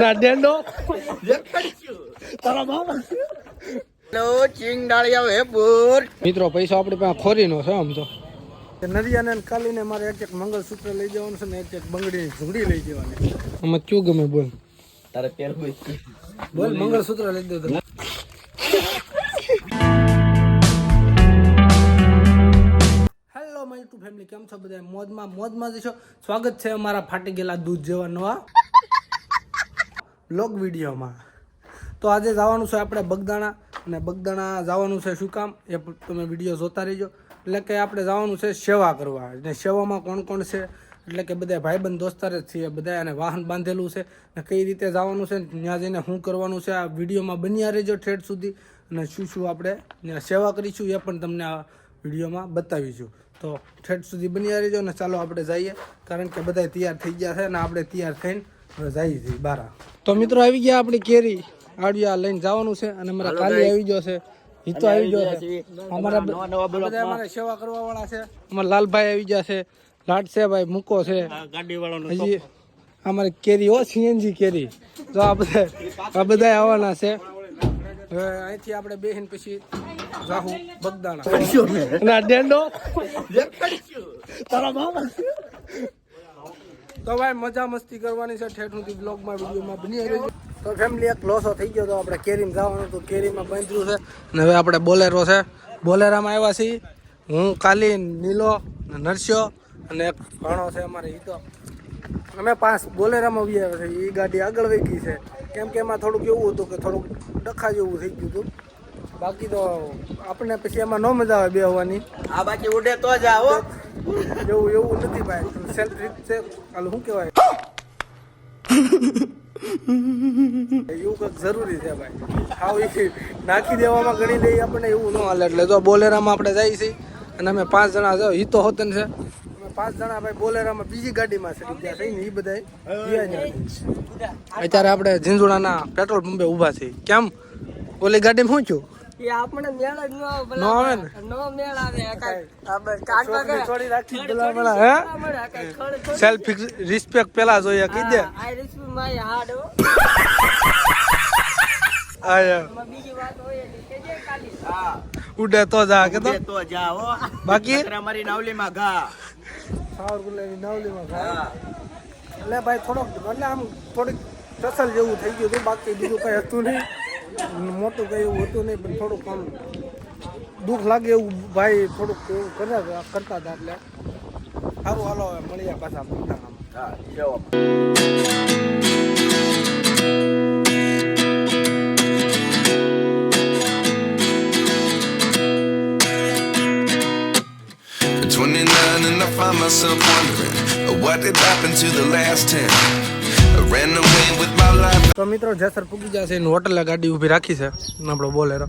ના ડેન્ડો તારા મામા હેલો ચિંગાળિયા વેપુર મિત્રો પૈસા આપણી પાસે ખોરીનો છે આમ તો. નરિયાને ને કાલીને મારે એક એક મંગળસૂત્ર લઈ જવાનું છે ને એક એક બંગડીની ઝુંડી લઈ જવાની. આમાં ક્યું ગમે બોલ. તારે પેર બોલ મંગળસૂત્ર લઈ દો તો. હેલો માય ટુ ફેમિલી કેમ છો બધા મોજમાં મોજમાં જ છો. સ્વાગત છે અમારા ફાટી ગયેલા દૂધ જેવા નવા. બ્લોગ વિડીયોમાં. તો આજે જવાનું છે આપણે બગદાણા, અને બગદાણા જવાનું છે શું કામ? એ તમે વીડિયો જોતા રહીજો. એટલે કે આપણે જવાનું છે સેવા કરવા. અને સેવામાં કોણ કોણ છે? એટલે કે બધા ભાઈબંધ દોસ્તાર જ છીએ બધા અને વાહન બાંધેલું છે. ને કઈ રીતે જવાનું છે? ત્યાં જઈને શું કરવાનું છે? આ વિડીયોમાં બન્યા રહેજો ઠેઠ સુધી. અને શું શું આપણે સેવા કરીશું એ પણ તમને આ વિડીયોમાં બતાવીશું. તો ઠેઠ સુધી બન્યા રહેજો, અને ચાલો આપણે જઈએ. કારણ કે બધા તૈયાર થઈ ગયા છે, અને આપણે તૈયાર થઈને હવે જઈ બારા. તો મિત્રો આવી ગયા આપણી કેરી. આડિયા લઈને જવાનું છે અને અમારા કાલી આવી ગયો છે. હિતો આવી ગયો છે. અમારા બધા અમારે સેવા કરવા વાળા છે. અમારા લાલભાઈ આવી ગયા છે. લાડશે ભાઈ મૂકો છે. ગાડી વાળાનો હજી અમારી કેરી હો સીએનજી કેરી. તો આ બધા આ બધા આવવાના છે. હવે અહીંથી આપણે બેહીને પછી જાહું બગદાણા. ના ડેન્ડો તારા બાપ તો ભાઈ મજા મસ્તી કરવાની છે. ઠેઠ સુધી બ્લોગમાં વિડીયોમાં બની રહેજો તો ફેમિલી એક લોસો થઈ ગયો તો આપણે કેરીમાં જવાનું હતું. કેરીમાં બાંધ્યું છે. ને હવે આપણે બોલેરો છે. બોલેરામાં આવ્યા છીએ. હું, કાલી, નીલો નરસ્યો અને એક ઘણો છે અમારે એ તો. અમે પાંચ બોલેરામાં બી આવ્યા છે. એ ગાડી આગળ વહી ગઈ છે. કેમ કે એમાં થોડુંક એવું હતું કે થોડુંક ડખા જેવું થઈ ગયું હતું. બાકી તો આપણને પછી એમાં ન મજા આવે બે હોવાની આ બાકી ઉડે તો જ આવો. એવું એવું નથી ભાઈ. સેલ્ફ ટ્રીપ છે. હાલ શું કહેવાય? એવું કંઈક જરૂરી છે ભાઈ. ઈ નાખી દેવામાં ગણી લઈ આપણને એવું ન હાલે. એટલે જો બોલેરામાં આપણે જઈએ છીએ અને અમે પાંચ જણા જો હિતો હોતન છે. અમે પાંચ જણા ભાઈ બોલેરામાં બીજી ગાડીમાં છે. ત્યાં થઈને એ બધા અત્યારે આપણે ઝીંઝુડાના પેટ્રોલ પંપે ઊભા છીએ. કેમ? ઓલી ગાડીમાં શું છું એ આપણે મેળ જ ન આવે મેળ આવે થોડી રાખી હે? સેલ્ફ રિસ્પેક્ટ પેલા જોઈએ કીધે આ રિસ્પેક્ટ માય હાડ હો. બીજી વાત હોય એટલે કે જે કાલી હા. ઉડે તો જા કે તો? જા હો. બાકી? નકરા મારી નાવલીમાં ઘા. સાવરકુંડલાની નાવલીમાં ઘા. એટલે ભાઈ થોડોક એટલે આમ થોડીક ટસલ જેવું થઈ ગયું હતું બાકી બીજું કઈ હતું નહીં. મોટું કઈ એવું હતું નહીં પણ થોડુંક આમ દુઃખ લાગે એવું ભાઈ થોડુંક એવું કર્યા કરતા હતા એટલે સારું હાલો હવે મળીએ પાછા બગદાણામાં હા જવા At 29 and I find myself wondering uh, what did happen to the last 10. તો મિત્રો જેસર પૂગી જશે એની હોટલે ગાડી ઊભી રાખી છે. આપણો બોલેરો.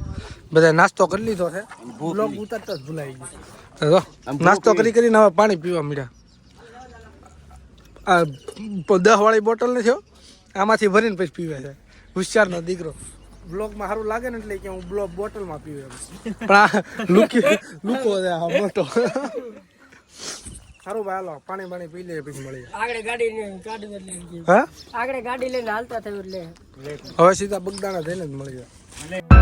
બધા નાસ્તો કરી લીધો છે. બ્લોગ ઉતરતા જ ભૂલાઈ ગયો. નાસ્તો કરી કરીને હવે પાણી પીવા મળ્યા આ દસ વાળી બોટલ નથી હો. આમાંથી ભરીને પછી પીવે છે. હોશિયારનો દીકરો. બ્લોગમાં સારું લાગે ને એટલે કે હું બ્લોગ બોટલમાં પીવે. પણ આ લુકી લુકો છે આ મોટો. સારું ભાઈ હાલો. પાણી પાણી પી લે પછી મળીએ આગળ ગાડી લઈને ગાડી બદલે હા? આગળ ગાડી લઈને હાલતા થયું એટલે. હવે સીધા બગદાણા થઈને જ મળી મિત્રો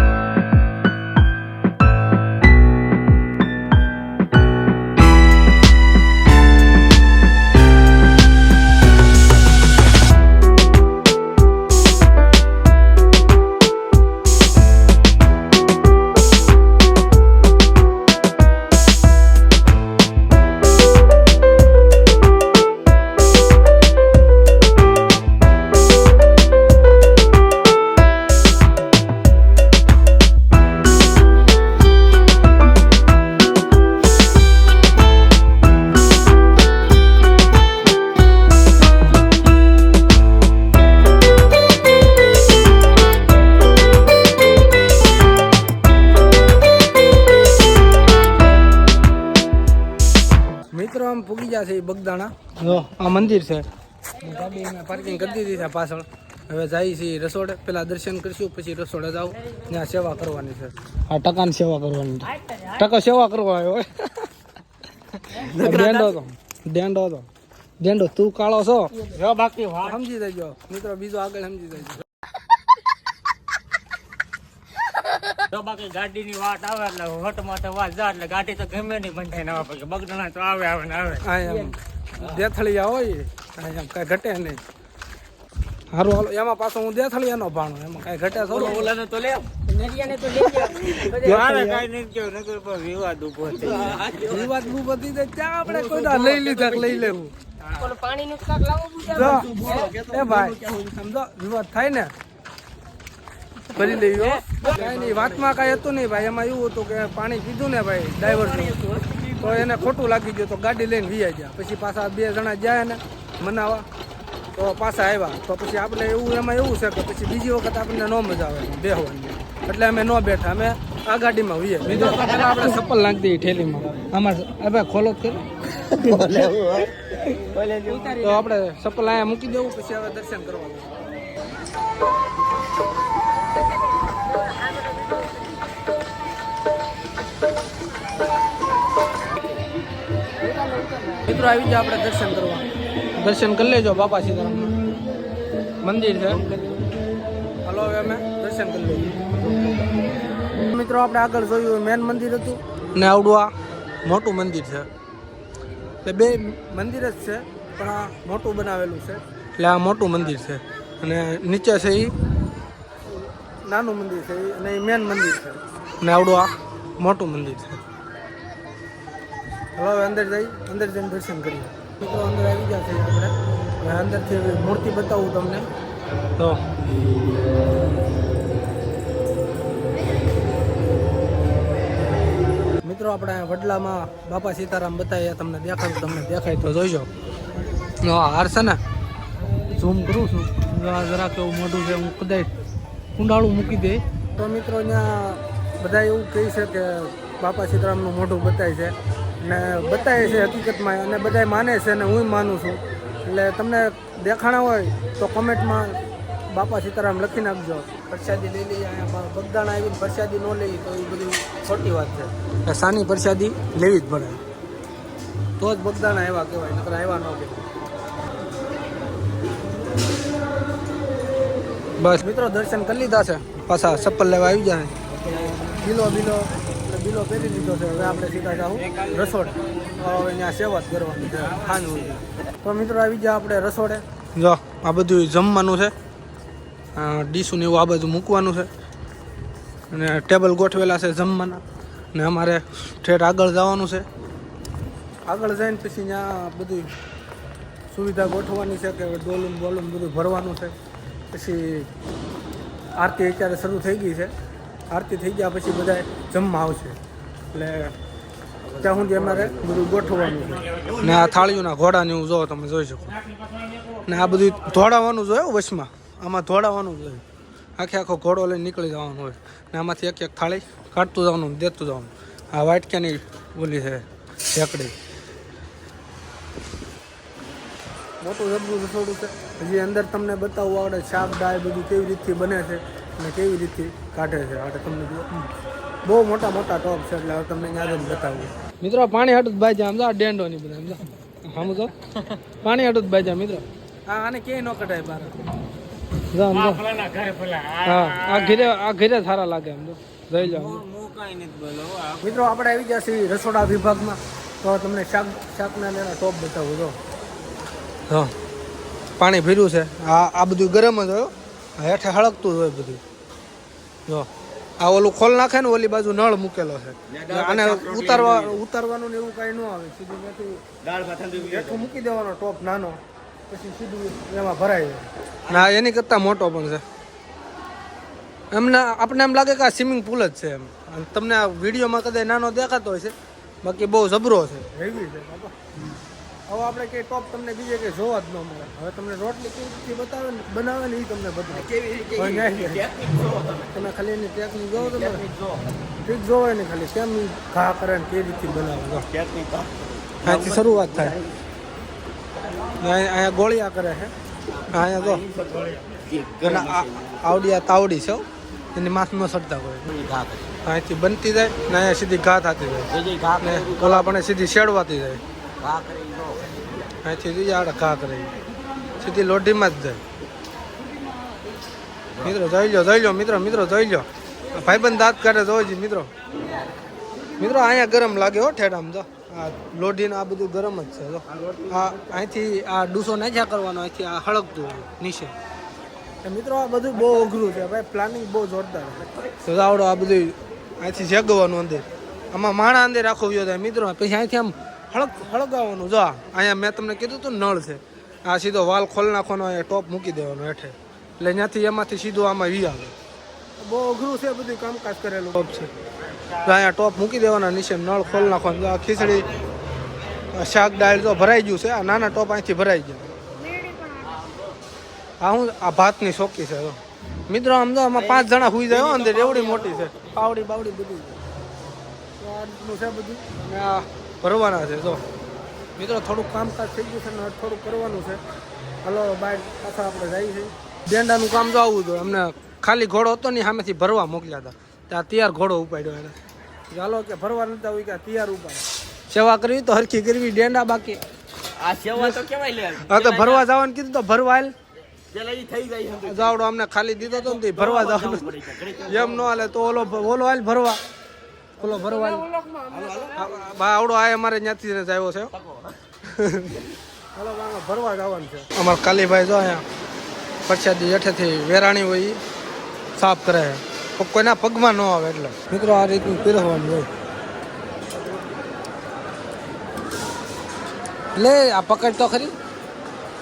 મંદિર છે. ગાડી પાર્કિંગ કરી દીધી છે પાછળ. હવે જાય છે રસોડે. પેલા દર્શન કરીશું પછી રસોડે જાવ ત્યાં સેવા કરવાની છે. આ ટકાની સેવા કરવાની છે. ટકા સેવા કરવા આવ્યો. હોય ડેન્ડો હતો. ડેન્ડો હતો. ડેંડો તું કાળો છો? જો બાકી વાત. સમજી દેજો મિત્રો બીજો આગળ સમજી દેજો જો બાકી ગાડીની વાત આવે એટલે હોટ માટે વાત જા એટલે ગાડી તો ગમે નહીં બંધાઈ ના આવે બગડના તો આવે આવે ને આવે. દેથળિયા હોય આ એમ કાંઈ ઘટે નહીં. હારું હાલો એમાં પાછો હું દેથળિયાનો ભાણો એમાં કાંઈ ઘટે થોડો. ઓલાને તો લે કાંઈ વિવાદ વિવાદ બહુ ત્યાં આપણે કોઈ લઈ લીધા લઈ લેવું. ઓલું પાણીનું કાક લાવો જો એ ભાઈ સમજો વિવાદ થાય ને? કરી લેવી હો. નહીં વાતમાં કઈ હતું નહીં ભાઈ એમાં એવું હતું કે પાણી પીધું ને ભાઈ ડ્રાઈવર તો એને ખોટું લાગી ગયું તો ગાડી લઈને વી ગયા. પછી પાછા બે જણા જાય ને મનાવા તો પાછા આવ્યા. તો પછી આપણે એવું એમાં એવું છે કે પછી બીજી વખત આપણને ન મજા આવે બેહવાની. એટલે અમે ન બેઠા. અમે આ ગાડીમાં વીએ બીજો આપણે ચપ્પલ નાખી દઈએ ઠેલીમાં. આમાં હવે ખોલો જ તો આપણે ચપ્પલ અહીંયા મૂકી દેવું. પછી હવે દર્શન કરવા. મિત્રો આવી જાઓ આપણે દર્શન કરવા. દર્શન કરી લેજો બાપા સીધા મંદિર છે. હલો હવે અમે દર્શન કરી લઈએ. મિત્રો આપણે આગળ જોયું મેન મંદિર હતું. ને આવડું આ મોટું મંદિર છે. એટલે બે મંદિર જ છે પણ આ મોટું બનાવેલું છે. એટલે આ મોટું મંદિર છે. અને નીચે છે એ નાનું મંદિર છે અને એ મેન મંદિર છે. અને આવડું આ મોટું મંદિર છે. હવે અંદર જઈ, અંદર જઈને દર્શન કરીએ. મિત્રો અંદર આવી ગયા છે આપણે. અંદરથી મૂર્તિ બતાવું તમને. તો. મિત્રો, આપણે વડલામાં બાપા સીતારામ બતાવ્યા તમને, દેખાય તમને દેખાય તો જોઈજો. નો આ હાર છે ને ઝૂમ કરું છું. જરા કેવું મોઢું છે, હું કદાચ કુંડાળું મૂકી દે. તો મિત્રો અહીંયા બધા એવું કહે છે કે બાપા સીતારામનું મોઢું બતાય છે. ને બતાવે છે હકીકતમાં અને બધા માને છે ને હું માનું છું. એટલે તમને દેખાણા હોય તો કોમેન્ટમાં બાપા સીતારામ લખી નાખજો. પ્રસાદી લઈ લઈએ અહીંયા બગદાણા આવીને પ્રસાદી ન લઈએ તો એ બધી ખોટી વાત છે. સાની પ્રસાદી લેવી જ પડે. તો જ બગદાણા આવ્યા કહેવાય નકર આવ્યા ન કહેવાય. બસ. મિત્રો દર્શન કરી લીધા છે. પાછા ચપ્પલ લેવા આવી જાય. બિલો બિલો. એટલે પહેરી લીધો છે. હવે આપણે સીધા જાઉં. રસોડે. હવે અહીંયા સેવા જ કરવાની છે. ખાનું. તો મિત્રો, આવી જાય આપણે રસોડે. જો, આ બધું જમવાનું છે. ડીશું ને એવું આ બધું મૂકવાનું છે. અને ટેબલ ગોઠવેલા છે જમવાના. ને અમારે ઠેઠ આગળ જવાનું છે. આગળ જઈને પછી ત્યાં બધી સુવિધા ગોઠવવાની છે કે ડોલું બોલું બધું ભરવાનું છે. પછી આરતી અત્યારે શરૂ થઈ ગઈ છે. આરતી થઈ ગયા પછી બધા જમવા આવશે. એટલે ત્યાં સુધી અમારે બધું ગોઠવવાનું છે. ને આ થાળીઓના ઘોડાને એવું જોવો તમે જોઈ શકો. ને આ બધું ધોળાવાનું જોયું વચમાં આમાં ધોળાવાનું જોયું આખે આખો ઘોડો લઈને નીકળી જવાનું હોય. ને આમાંથી એક એક થાળી કાઢતું જવાનું દેતું જવાનું. આ વાટક્યાની ઓલી છે ઢેકડી. મોટું જબરું રસોડું છે. હજી અંદર તમને બતાવવું આવડે શાક દાળ બધું કેવી રીતથી બને છે. અને કેવી રીતથી કાઢે છે? એટલે તમને બહુ મોટા મોટા ટોપ છે એટલે હવે તમને યાદ જ બતાવું. મિત્રો પાણી હાટું ભાઈ જાય સમજો ડેન્ડો ની બધા સમજો સમજો પાણી હાટું જ જાય મિત્રો. હા આને ક્યાંય ન કઢાય બહાર મિત્રો આપણે આવી ગયા છીએ રસોડા વિભાગમાં. તો તમને શાક શાકના લેના ટોપ બતાવું જો. હા પાણી ભર્યું છે. આ આ બધું ગરમ જ હોય હેઠે હળકતું જ હોય બધું. જો. આ ઓલું ખોલ નાખે ને ઓલી બાજુ નળ મૂકેલો છે. આને ઉતારવા ઉતારવાનું ને એવું કાંઈ ન આવે. સીધું હેઠું મૂકી દેવાનો ટોપ નાનો. પછી સીધું એમાં ભરાય. જાય ના એની કરતાં મોટો પણ છે. એમને આપણે એમ લાગે કે આ સ્વિમિંગ પુલ જ છે એમ. તમને આ વિડીયોમાં કદાચ નાનો દેખાતો હોય છે બાકી બહુ જબરો છે. હેવી છે બાપા. હવે આપણે કે ટોપ તમને બીજે કઈ જોવા જ ન મળે. હવે તમને રોટલી કેવી રીતે બતાવે ને બનાવે ને એ તમને બતાવે કેવી રીતે તમે. ખાલી એની ટેકનિક જોવો તમે ઠીક જોવો ને ખાલી કેમ ઘા કરે ને કેવી રીતે બનાવે. ટેકનિક અહીંથી શરૂઆત થાય. અહીંયા ગોળિયા કરે છે. અહીંયા તો આવડિયા તાવડી છે એની માથ ન સડતા હોય ઘા કરી. અહીંથી બનતી જાય ને અહીંયા સીધી ઘા થતી જાય. ઘા ઓલા પણ સીધી શેડવાતી જાય. ઘા કરી. અહીંથી બીજા આડે ઘા કરે. સીધી લોઢીમાં જ જાય. મિત્રો, જોઈ લો જોઈ લો મિત્રો મિત્રો, જોઈ લો ભાઈબંધ દાંત કાઢે જોઈ મિત્રો. મિત્રો, અહીંયા ગરમ લાગે હો ઠેડામ જો. આ લોઢીને આ બધું ગરમ જ છે, જો. આ અહીંથી આ ડૂસો નાખ્યા કરવાનો, અહીંથી આ હળગતું નીચે. મિત્રો, આ બધું બહુ અઘરું છે, ભાઈ પ્લાનિંગ બહુ જોરદાર છે. આવડો આ બધું અહીંથી જગવાનું અંદર. આમાં માણા અંદર રાખવું જોઈએ મિત્રો પછી અહીંથી આમ હળગ હળગાવવાનું. જો અહીંયા મેં તમને કીધું હતું નળ છે. આ સીધો વાલ ખોલ નાખવાનો અહીંયા ટોપ મૂકી દેવાનો હેઠે. એટલે ત્યાંથી એમાંથી સીધું આમાં વી આવે. બહુ અઘરું છે બધું કામકાજ કરેલું. ટોપ છે. અહીંયા ટોપ મૂકી દેવાના નીચે નળ ખોલ નાખવાનો. આ ખીચડી શાક દાળ જો ભરાઈ ગયું છે આ નાના ટોપ અહીંથી ભરાઈ ગયા. આ હું આ ભાતની શોખી છે મિત્રો આમ તો આમાં પાંચ જણા હુઈ જાય હો અંદર એવડી મોટી છે. પાવડી બાવડી બધું. છે બધું. આ ભરવાના છે જો. મિત્રો થોડુંક કામકાજ થઈ ગયું છે ને થોડુંક કરવાનું છે. હલો બાઈક પાછા આપણે જઈએ છીએ. દેંડાનું કામ જો આવું હતું અમને ખાલી ઘોડો હતો ને સામેથી ભરવા મોકલ્યા હતા. ત્યાં તૈયાર ઘોડો ઉપાડ્યો એને. ચાલો કે ભરવા નતા હોય કે તૈયાર ઉપાડે સેવા કરવી તો હરખી કરવી ડેંડા બાકી. આ સેવા તો કેવાય લે. હા તો ભરવા જવાનું કીધું તો ભરવા હાલ. જાવડો અમને ખાલી દીધો તો ને તે ભરવા જવાનું એમ ન હાલે તો ઓલો ઓલો હાલ ભરવા. ઓલો ભરવા બા આવડો આ અમારે ત્યાંથી જ આવ્યો છે. ભરવા જવાનું છે. અમારા કાલીભાઈ જો અહીંયા પ્રસાદી હેઠેથી વેરાણી હોય સાફ કરે છે. કોઈના પગમાં ન આવે એટલે. મિત્રો આ રીતનું પીરસવાનું હોય. લે આ પકડ તો ખરી.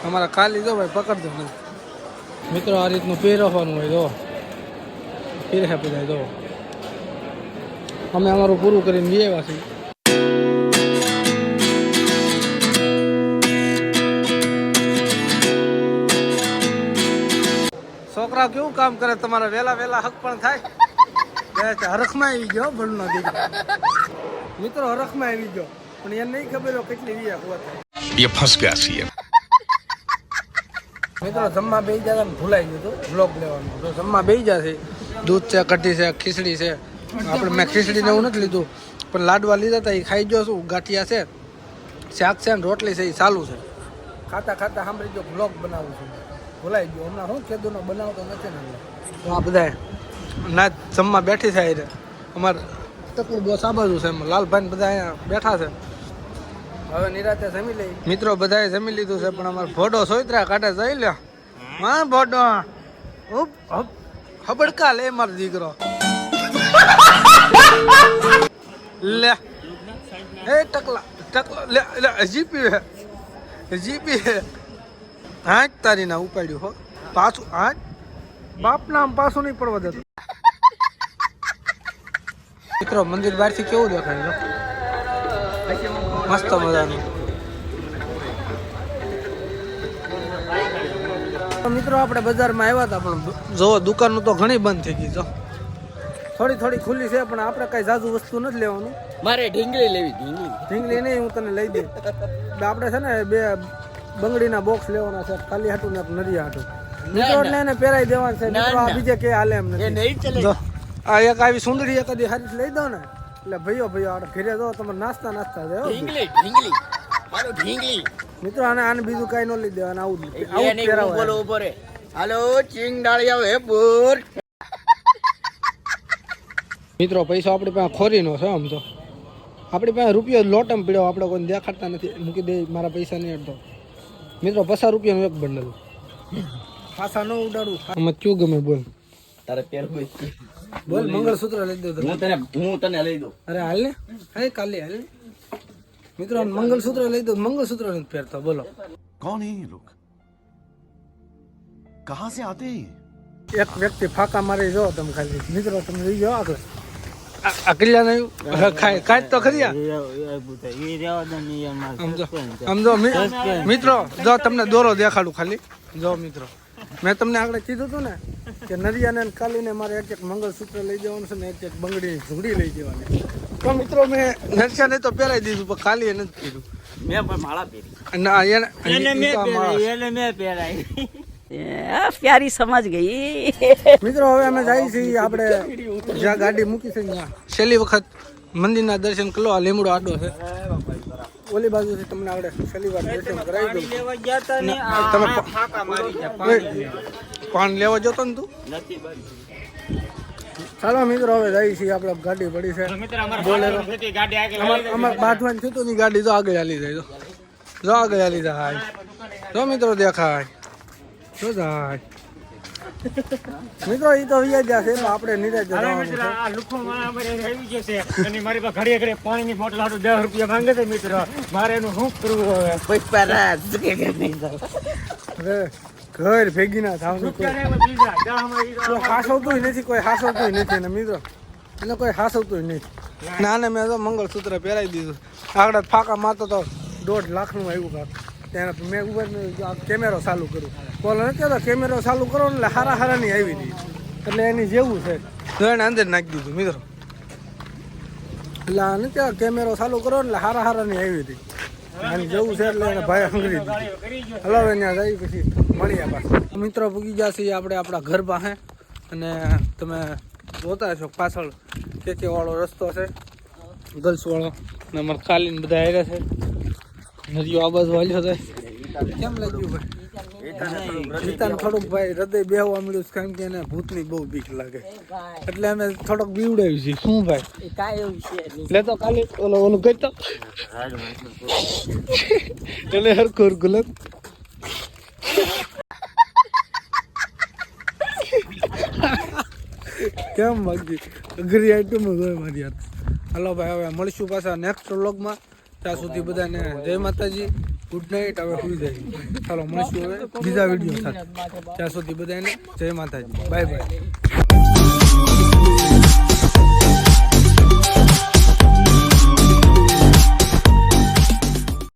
અમારા કાલી જો ભાઈ પકડજો નહીં મિત્રો આ રીતનું પીરસવાનું હોય જો. પીરસે બધા જો. અમે અમારું પૂરું કરીને બી આવ્યા છોકરા કેવું કામ કરે? તમારા વેલા વેલા હક પણ થાય. હરખમાં આવી ગયો ભણનો દીકરો. મિત્રો હરખમાં આવી ગયો. પણ એને નહીં ખબર કેટલી વિયા હોવા એ ફસ ગયા છીએ. મિત્રો જમવા બે જતા ભૂલાઈ ગયું હતું. બ્લોક લેવાનું. તો જમવા બે જશે દૂધ છે કઢી છે ખીચડી છે. આપણે મેં ખીચડી ને એવું નથી લીધું. પણ લાડવા લીધા હતા એ ખાઈ ગયો છું. ગાંઠિયા છે. શાક છે ને રોટલી છે એ સારું છે. ખાતા ખાતા સાંભળી ગયો બ્લોગ બનાવું છું. ભૂલાઈ ગયો. હમણાં હું કેદુનો બનાવતો નથી ને એટલે. તો આ બધા ના જમવા બેઠી છે એ અમારે તકલું બહુ સાંભળ્યું છે એમાં. લાલભાઈ બધા અહીંયા બેઠા છે. હવે નિરાતે જમી લઈ. મિત્રો બધાએ જમી લીધું છે પણ અમારે ભોડો સોયત્રા કાઢે જઈ લ્યો. હા ભોડો. ઉપ હબ હબડકા લે મારો દીકરો. લે. એ ટકલા ટકલા, લે લે, જીપી હે. જીપી હે. હાંચ તારી ના ઉપાડ્યું હો. પાછું હાંચ બાપના આમ પાછું નહીં પડવા દેતો. મિત્રો, મંદિર બહારથી કેવું દેખાય મસ્ત મજાનું. મિત્રો, આપણે બજારમાં આવ્યા હતા, પણ જો દુકાનનું તો ઘણી બંધ થઈ ગઈ જો થોડી થોડી ખુલ્લી છે પણ આપણે કઈ જાજુ વસ્તુ નથી લેવાનું. મારે ઢીંગલી લેવી ઢીંગલી. ઢીંગલી નહીં હું તને લઈ દઉં એટલે આપણે છે ને બે બંગડીના બોક્સ લેવાના છે ખાલી હાટું ને નરિયા હાટું. મિત્રો એટલે એને પહેરાઈ દેવાના છે મિત્રો આ બીજે કે હાલે એમ નથી. નહીં ચલે. જો આ એક આવી સુંદરી એક કદી હારી લઈ દો ને. એટલે ભાઈઓ ભાઈઓ આપણે ઘરે જો તમે નાસ્તા નાસ્તા છે ઢીંગલી ઢીંગલી. મારો ઢીંગલી. મિત્રો આને આને બીજું કઈ ન લઈ દેવાનું આવું આવું જ બોલો ઊભો રે હાલો ચિંગ ડાળિયા હે બોર. મિત્રો પૈસો આપણી પાસે ખોરીનો છે આમ તો. આપણી પાસે રૂપિયો લોટમ પીડ્યો આપણે કોઈ દેખાડતા નથી. મૂકી દે મારા પૈસા નહીં અડધો. મિત્રો પસાર રૂપિયાનું એક બંડલ. પાસા ન ઉડાડું. આમાં ક્યુ ગમે બોલ. તારે પહેરવું બોલ મંગળસૂત્ર લઈ દો હું તને હું તને લઈ દઉં. અરે હાલ ને. હા કાલે હાલ. મિત્રો મંગળસૂત્ર લઈ દઉં મંગળસૂત્ર ને પહેરતો. બોલો. કોણ હે લોક કહા સે આતે એક વ્યક્તિ ફાકા મારી જો તમે ખાલી. મિત્રો તમે લઈ જાઓ આગળ. આ નહીં ખાય તો ખરી મિત્રો જો તમને દોરો દેખાડું ખાલી. જો મિત્રો. મેં તમને આગળ કીધું હતું ને કે નરિયાને કાલીને મારે એક એક મંગળસૂત્ર લઈ જવાનું છે ને એક એક બંગડી ઝુંડી લઈ જવાની. તો મિત્રો મેં નરસિયાને તો પહેરાઈ દીધું પણ કાલીએ નથી કીધું. મેં પણ માળા પહેરી. ના એને મેં પહેરાય પ્યારી સમજ ગઈ. મિત્રો હવે અમે જઈએ છીએ આપણે જ્યાં ગાડી મૂકી છે ત્યાં. છેલ્લી વખત મંદિરના દર્શન કરો આ લીમડો આડો છે. ઓલી બાજુથી તમને આવડે છેલ્લી વાર દર્શન કરાવી દઉં. તમે પાન લેવા જતો ને તું? ચાલો મિત્રો હવે જઈએ છીએ આપણે ગાડી પડી છે. અમાર અમારે બાંધવાની થતું ની ગાડી તો આગળ હાલી જાય તો આગળ હાલી જાય જો મિત્રો દેખાય. જો જાય. મિત્રો એ તો વ્યાજ છે પણ આપણે નિરાજ અરે જવાનું છે. આ લુખો મારા અમારે આવી ગયો છે અને મારી પાસે ઘડીએ ઘડીએ પાણીની બોટલ હાટું દસ રૂપિયા માંગે છે મિત્રો. મારે એનું શું કરવું હવે? પુષ્પા રાજ કે કે નહીં ઘર ભેગી ના થાવ હાસવતું નથી કોઈ હાસવતું નથી ને મિત્રો. એને કોઈ હાસવતું નથી. ના ને મેં તો મંગળસૂત્ર પહેરાવી દીધું. આગળ ફાંકા મારતો તો દોઢ લાખનું આવ્યું કાંક. ત્યાં મેં ઉપર કેમેરો ચાલુ કર્યું. બોલો નથી કહેતો કેમેરો ચાલુ કરો એટલે હારા હારાની આવી હતી એટલે એની જેવું છે. તો એને અંદર નાખી દીધું મિત્રો. એટલે આને ત્યાં કેમેરો ચાલુ કરો એટલે હારા હારાની આવી હતી એની જેવું છે એટલે એને ભાઈ હંગરી દીધી. હલો એને જઈ પછી મળીએ પાછા. મિત્રો પૂગી ગયા છીએ આપણે આપણા ઘર પાસે. અને તમે જોતા છો પાછળ ખેતી વાળો રસ્તો છે. ગર્લ્સ વાળો. ને અમારે ખાલીને બધા આવ્યા છે. નદીઓ આ બાજુ હાલ્યો થાય કેમ લાગ્યું ભાઈ? ગીતાને થોડુંક ભાઈ હૃદય બેહવા મળ્યું છે કેમ કે એને ભૂતની બહુ બીક લાગે. એટલે અમે થોડોક બીવડાવ્યું છે. શું ભાઈ? કાંઈ એવું લેતો કાલે ઓલો ઓલું તો. એટલે હરખું હરખું લે. કેમ માગી અઘરી આઈટમ હોય મારી યાર હાલો ભાઈ હવે મળીશું પાછા નેક્સ્ટ વ્લોગમાં ત્યાં સુધી બધાને જય માતાજી. ગુડ નાઇટ હવે સુઈ જાય. ચાલો મળશું હવે બીજા વીડિયો સાથે. ત્યાં સુધી બધાને જય માતાજી. Bye bye